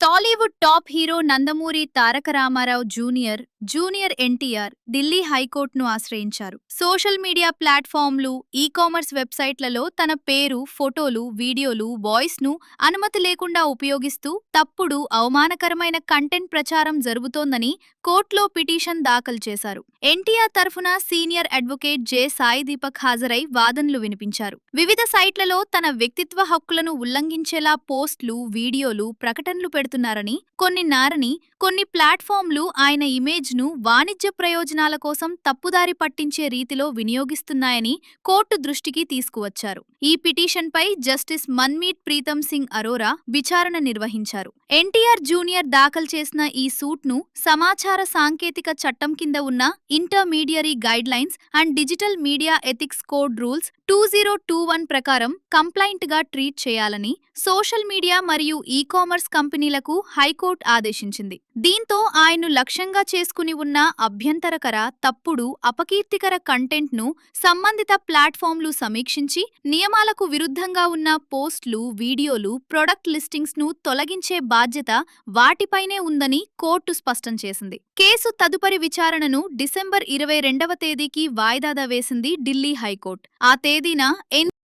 Tollywood top hero Nandamuri Taraka Rama Rao junior junior NTR Delhi హైకోర్టును ఆశ్రయించారు. Social media ప్లాట్ఫామ్లు e commerce వెబ్సైట్లలో తన పేరు ఫోటోలు వీడియోలు వాయిస్ను అనుమతి లేకుండా ఉపయోగిస్తూ తప్పుడు అవమానకరమైన కంటెంట్ ప్రచారం జరుగుతోందని కోర్టులో పిటిషన్ దాఖలు చేశారు. ఎన్టీఆర్ తరఫున senior advocate J. Sai Deepak హాజరై వాదనలు వినిపించారు. వివిధ సైట్లలో తన వ్యక్తిత్వ హక్కులను ఉల్లంఘించేలా పోస్టులు వీడియోలు ప్రకటనలు పెడుతున్నారని కొన్ని నారని కొన్ని ప్లాట్ఫామ్లు ఆయన ఇమేజ్ ను వాణిజ్య ప్రయోజనాల కోసం తప్పుదారి పట్టించే రీతిలో వినియోగిస్తున్నాయని కోర్టు దృష్టికి తీసుకువచ్చారు. ఈ పిటిషన్పై జస్టిస్ మన్మీట్ ప్రీతం సింగ్ అరోరా విచారణ నిర్వహించారు. ఎన్టీఆర్ జూనియర్ దాఖలు చేసిన ఈ సూట్ను సమాచార సాంకేతిక చట్టం కింద ఉన్న intermediary guidelines and digital media ethics code rules two zero two one ప్రకారం కంప్లైంట్గా ట్రీట్ చేయాలని సోషల్ మీడియా మరియు ఈ కామర్స్ కంపెనీలకు హైకోర్టు ఆదేశించింది. దీంతో ఆయన్ను లక్ష్యంగా చేసుకుని ఉన్న అభ్యంతరకర తప్పుడు అపకీర్తికర కంటెంట్ను సంబంధిత ప్లాట్ఫామ్లు సమీక్షించి నియమాలకు విరుద్ధంగా ఉన్న పోస్టులు వీడియోలు ప్రొడక్ట్ లిస్టింగ్స్ను తొలగించే బాధ్యత వాటిపైనే ఉందని కోర్టు స్పష్టం చేసింది. కేసు తదుపరి విచారణను డిసెంబర్ ఇరవై రెండవ తేదీకి వాయిదాదా వేసింది ఢిల్లీ హైకోర్టు. ఆ తేదీన ఎన్